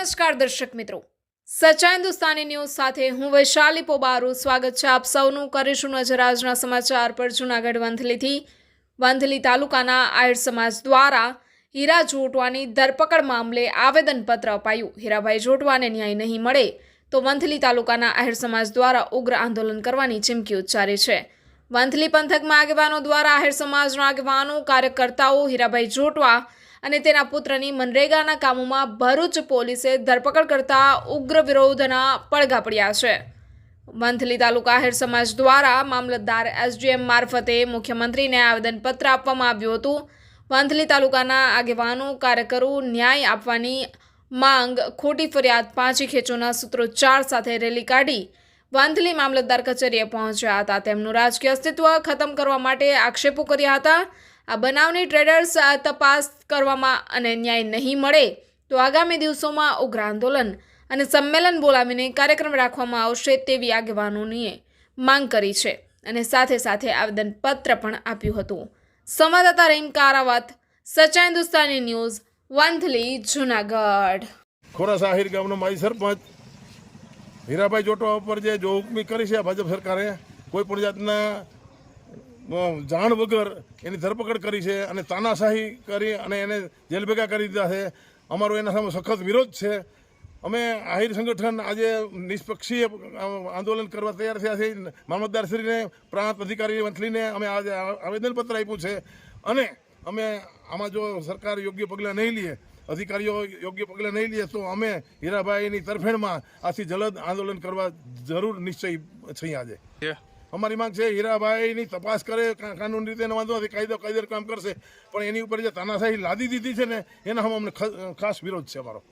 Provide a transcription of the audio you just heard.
નમસ્કાર દર્શક મિત્રો. સચા હિન્દુસ્તાની ન્યૂઝ સાથે હું વૈશાલી પોબારું. સ્વાગત છે આપ સૌનું. કરીશું નજર આજના સમાચાર પર જૂનાગઢ વંથલીથી. વંથલી તાલુકાના આયર સમાજ દ્વારા હીરા જોટવાની ધરપકડ મામલે આવેદનપત્ર અપાયું. હીરાભાઈ જોટવાને ન્યાય નહીં મળે તો વંથલી તાલુકાના આહિર સમાજ દ્વારા ઉગ્ર આંદોલન કરવાની ચીમકી ઉચ્ચારી છે. વંથલી પંથકમાં આગેવાનો દ્વારા આહિર સમાજના આગેવાનો, કાર્યકર્તાઓ, હીરાભાઈ જોટવા અને તેના પુત્રની મનરેગાના કામોમાં ભરૂચ પોલીસે ધરપકડ કરતા ઉગ્ર વિરોધના પડઘા પડ્યા છે. મંથલી તાલુકા આહિર સમાજ દ્વારા મામલતદાર એસડીએમ મારફતે મુખ્યમંત્રીને આવેદનપત્ર આપવામાં આવ્યું હતું. વંથલી તાલુકાના આગેવાનો, કાર્યકરો ન્યાય આપવાની માંગ, ખોટી ફરિયાદ, પાંચી ખેંચોના સૂત્રોચ્ચાર સાથે રેલી કાઢી વાંધલી મામલતદાર કચેરીએ પહોંચ્યા હતા. તેમનું રાજકીય અસ્તિત્વ ખતમ કરવા માટે આક્ષેપો કર્યા હતા. આ બનાવની ટ્રેડર્સ તપાસ કરવામાં અને ન્યાય નહીં મળે તો આગામી દિવસોમાં ઉગ્ર આંદોલન અને સંમેલન બોલાવીને કાર્યક્રમ રાખવામાં આવશે તેવી આગેવાનોની માંગ કરી છે. અને સાથે સાથે આવેદનપત્ર પણ આપ્યું હતું. સંવાદદાતા રહીમ કારાવત સચા હિન્દુસ્તાની ન્યૂઝ, વંથલી, જુનાગઢ. ખોરા સાહિર ગામનો માજી સરપંચ. હીરાભાઈ જોટવા ઉપર જે જો હુકમી કરી છે ભાજપ સરકારે, કોઈ પણ જાતના જાણ વગર એની ધરપકડ કરી છે અને તાનાશાહી કરી અને એને જેલ ભેગા કરી દીધા છે. અમારો એના સામે સખત વિરોધ છે. અમે આહિર સંગઠન આજે નિષ્પક્ષીય આંદોલન કરવા તૈયાર થયા છે. મામલતદારશ્રીને પ્રાંત અધિકારી મંથલીને અમે આજે આવેદનપત્ર આપ્યું છે. અને અમે આમાં જો સરકાર યોગ્ય પગલાં નહીં લે, અધિકારીઓ યોગ્ય પગલાં નહીં લે, તો અમે હીરાભાઈની તરફેણમાં આથી જલદ આંદોલન કરવા જરૂર નિશ્ચય છીએ આજે. અમારી માંગ છે હીરાભાઈની તપાસ કરે કાનૂન રીતે એનો વાંધો નથી, કાયદો કાયદેર કામ કરશે. પણ એની ઉપર જે તાનાશાહી લાદી દીધી છે ને, એના સામે અમને ખાસ વિરોધ છે અમારો.